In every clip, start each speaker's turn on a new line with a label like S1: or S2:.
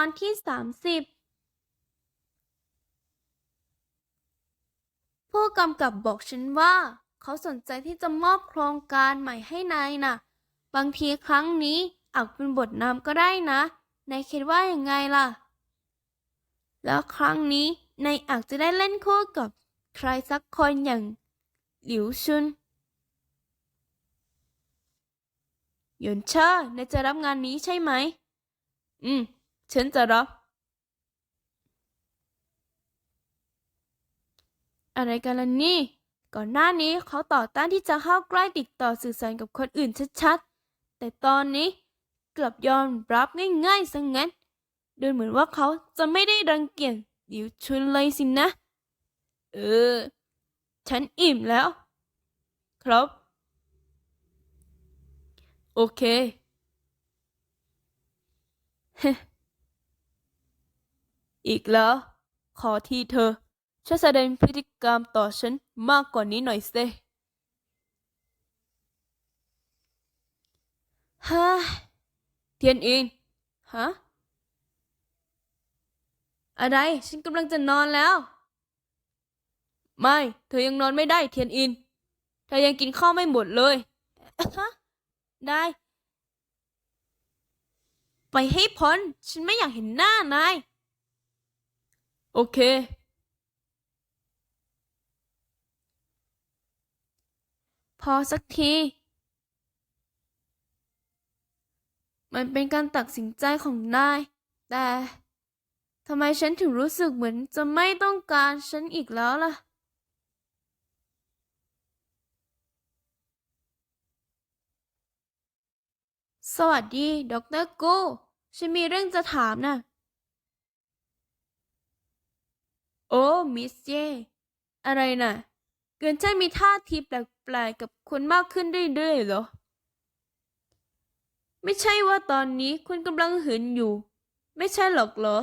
S1: ตอนที่สามสิบผู้กำกับบอกฉันว่า เขาสนใจที่จะมอบโครงการใหม่ให้นายน่ะ บางทีครั้งนี้อาจเป็นบทนำก็ได้นะ นายคิดว่าอย่างไงล่ะ แล้วครั้งนี้นายอาจจะได้เล่นคู่กับใครสักคนอย่างหลิวชุนหยวนเชอร์นายจะรับงานนี้ใช่ไหม อืม ฉันจะรับ อะไรกันล่ะนี่ ก่อนหน้านี้เขาต่อต้านที่จะเข้าใกล้ติดต่อสื่อสารกับคนอื่นชัดๆ แต่ตอนนี้กลับยอมรับง่ายๆซะงั้นดูเหมือนว่าเขาจะไม่ได้รังเกียจหลิวชุนเลยสินะ เออ ฉันอิ่มแล้ว ครับ โอเค อีกแล้ว ขอที่เธอช่วยแสดงพฤติกรรมต่อฉันมากกว่านี้หน่อยสิฮ่าเทียนอิน ฮะ อะไร ฉันกำลังจะนอนแล้ว ไม่ เธอยังนอนไม่ได้เทียนอิน เธอยังกินข้าวไม่หมดเลยฮะได้ ไปให้พ้น ฉันไม่อยากเห็นหน้านาย โอเค พอสักที มันเป็นการตัดสินใจของนาย แต่ทำไมฉันถึงรู้สึกเหมือนจะไม่ต้องการฉันอีกแล้วล่ะ สวัสดีดอกเตอรกูฉันมีเรื่องจะถามนะ โอ้ มิสเจอะไรน่ะ เกินฉันมีท่าทีแปลกๆกับคุณมากขึ้นเรื่อยๆเหรอ ไม่ใช่ว่าตอนนี้คุณกำลังหืนอยู่ ไม่ใช่หรอกเหรอ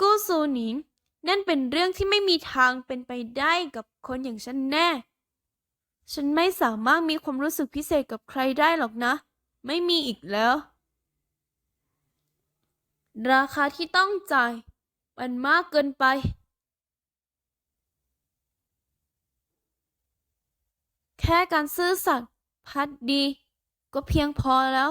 S1: กูซูหนิงนั่นเป็นเรื่องที่ไม่มีทางเป็นไปได้กับคนอย่างฉันแน่ ฉันไม่สามารถมีความรู้สึกพิเศษกับใครได้หรอกนะ ไม่มีอีกแล้ว ราคาที่ต้องจ่าย มันมากเกินไป แค่การซื่อสัตย์พัดดี ก็เพียงพอแล้ว